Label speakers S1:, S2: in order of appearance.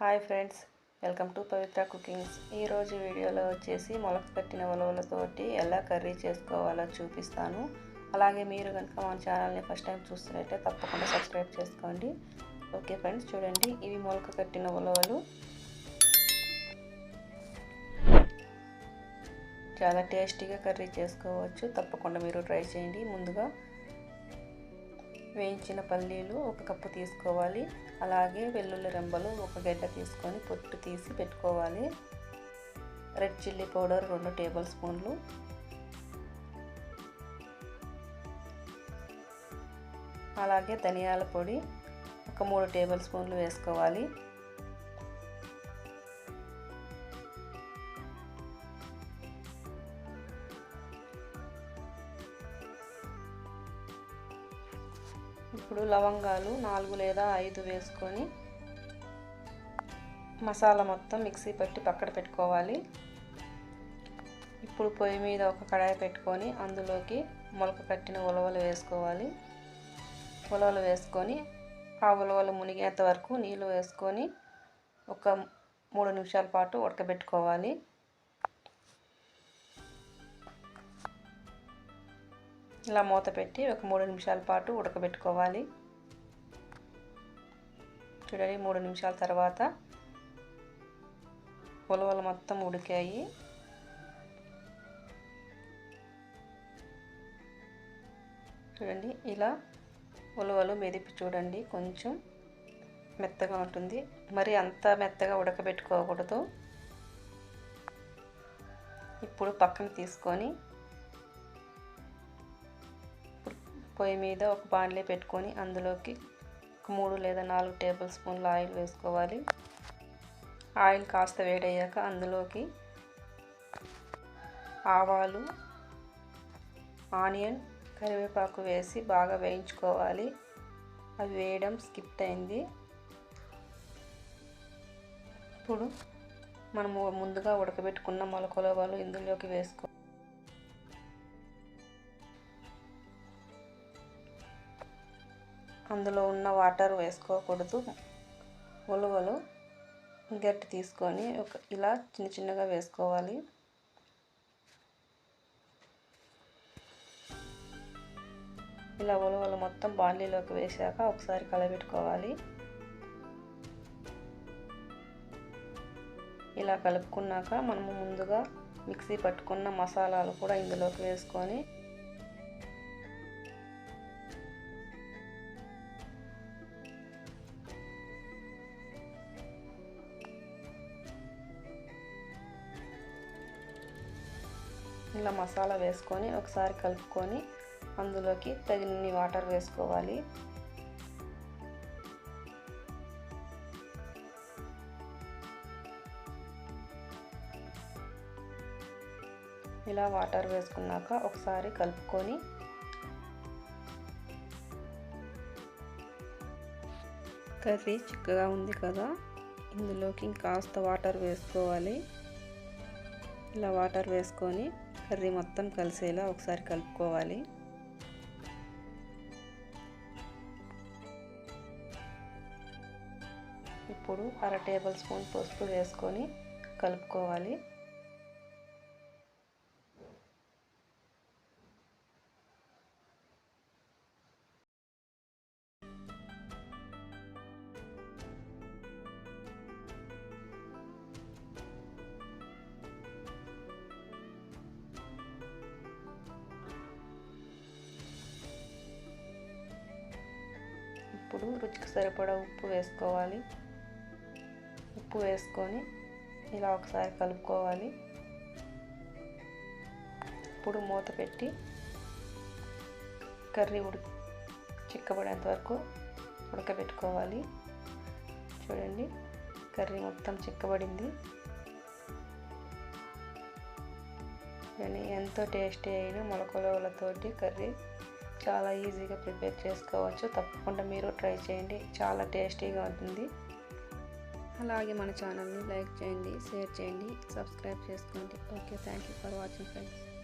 S1: Hi friends welcome to Pavitra cookings. ఈరోజు వీడియోలో వచ్చేసి మొలక కట్టిన ఉలవలతోటి ఎలా కర్రీ చేసుకోవాలో చూపిస్తాను. అలాగే మీరు కనుక మన ఛానల్ని ఫస్ట్ టైం చూస్తున్నట్టే తప్పకుండా సబ్స్క్రైబ్ చేసుకోండి. ఓకే ఫ్రెండ్స్ చూడండి ఇవి మొలక కట్టిన ఉలవలు. చాలా టేస్టీగా కర్రీ చేసుకోవచ్చు. తప్పకుండా మీరు ట్రై చేయండి. ముందుగా వేయించిన పల్లీలు ఒక కప్పు తీసుకోవాలి. అలాగే వెల్లుల్లి రెంబలు ఒక గడ్డ తీసుకొని పొట్టు తీసి పెట్టుకోవాలి. రెడ్ చిల్లీ పౌడర్ రెండు టేబుల్ స్పూన్లు. అలాగే ధనియాల పొడి ఒక మూడు టేబుల్ స్పూన్లు వేసుకోవాలి. ఇప్పుడు లవంగాలు నాలుగు లేదా ఐదు వేసుకొని మసాలా మొత్తం మిక్సీ పట్టి పక్కన పెట్టుకోవాలి. ఇప్పుడు పొయ్యి మీద ఒక కడాయి పెట్టుకొని అందులోకి మొలక కట్టిన ఉలవలు వేసుకోవాలి. ఉలవలు వేసుకొని ఆ ఉలవలు మునిగేంత వరకు నీళ్ళు వేసుకొని ఒక మూడు నిమిషాల పాటు ఉడకబెట్టుకోవాలి. ఇలా మూత పెట్టి ఒక మూడు నిమిషాల పాటు ఉడకబెట్టుకోవాలి. చూడండి మూడు నిమిషాల తర్వాత ఉలవలు మొత్తం ఉడికాయి. చూడండి ఇలా ఉలవలు మెదిపి చూడండి కొంచెం మెత్తగా ఉంటుంది. మరి అంత మెత్తగా ఉడకబెట్టుకోకూడదు. ఇప్పుడు పక్కన తీసుకొని పొయ్యి మీద ఒక బాండ్లీ పెట్టుకొని అందులోకి ఒక మూడు లేదా నాలుగు టేబుల్ స్పూన్ల ఆయిల్ వేసుకోవాలి. ఆయిల్ కాస్త వేడయ్యాక అందులోకి ఆవాలు ఆనియన్ కరివేపాకు వేసి బాగా వేయించుకోవాలి. అవి వేయడం స్కిప్ అయింది. ఇప్పుడు మనము ముందుగా ఉడకబెట్టుకున్న మొలకొలవాలు ఇందులోకి వేసుకో అందులో ఉన్న వాటర్ వేసుకోకూడదు. ఉలవలు గట్టి తీసుకొని ఒక ఇలా చిన్న చిన్నగా వేసుకోవాలి. ఇలా ఉలవలు మొత్తం బాండీలోకి వేసాక ఒకసారి కలబెట్టుకోవాలి. ఇలా కలుపుకున్నాక మనము ముందుగా మిక్సీ పట్టుకున్న మసాలాలు కూడా ఇందులోకి వేసుకొని ఇలా మసాలా వేసుకొని ఒకసారి కలుపుకొని అందులోకి తగినన్ని వాటర్ వేసుకోవాలి. ఇలా వాటర్ వేసుకున్నాక ఒకసారి కలుపుకొని కర్రీ చిక్కగా ఉంది కదా ఇందులోకి ఇంకాస్త వాటర్ వేసుకోవాలి. ఇలా వాటర్ వేసుకొని కర్రీ మొత్తం కలిసేలా ఒకసారి కలుపుకోవాలి. ఇప్పుడు అర టేబుల్ స్పూన్ పసుపు వేసుకొని కలుపుకోవాలి. ఇప్పుడు రుచికి సరిపడా ఉప్పు వేసుకోవాలి. ఉప్పు వేసుకొని ఇలా ఒకసారి కలుపుకోవాలి. ఇప్పుడు మూత పెట్టి కర్రీ ఉడి చిక్కబడేంత వరకు ఉడకబెట్టుకోవాలి. చూడండి కర్రీ మొత్తం చిక్కబడింది. ఎంతో టేస్టీ అయిన మొలకలతోటి కర్రీ చాలా ఈజీగా ప్రిపేర్ చేసుకోవచ్చు. తప్పకుండా మీరు ట్రై చేయండి. చాలా టేస్టీగా ఉంటుంది. అలాగే మన ఛానల్ని లైక్ చేయండి షేర్ చేయండి సబ్స్క్రైబ్ చేసుకోండి. Okay thank you for watching friends.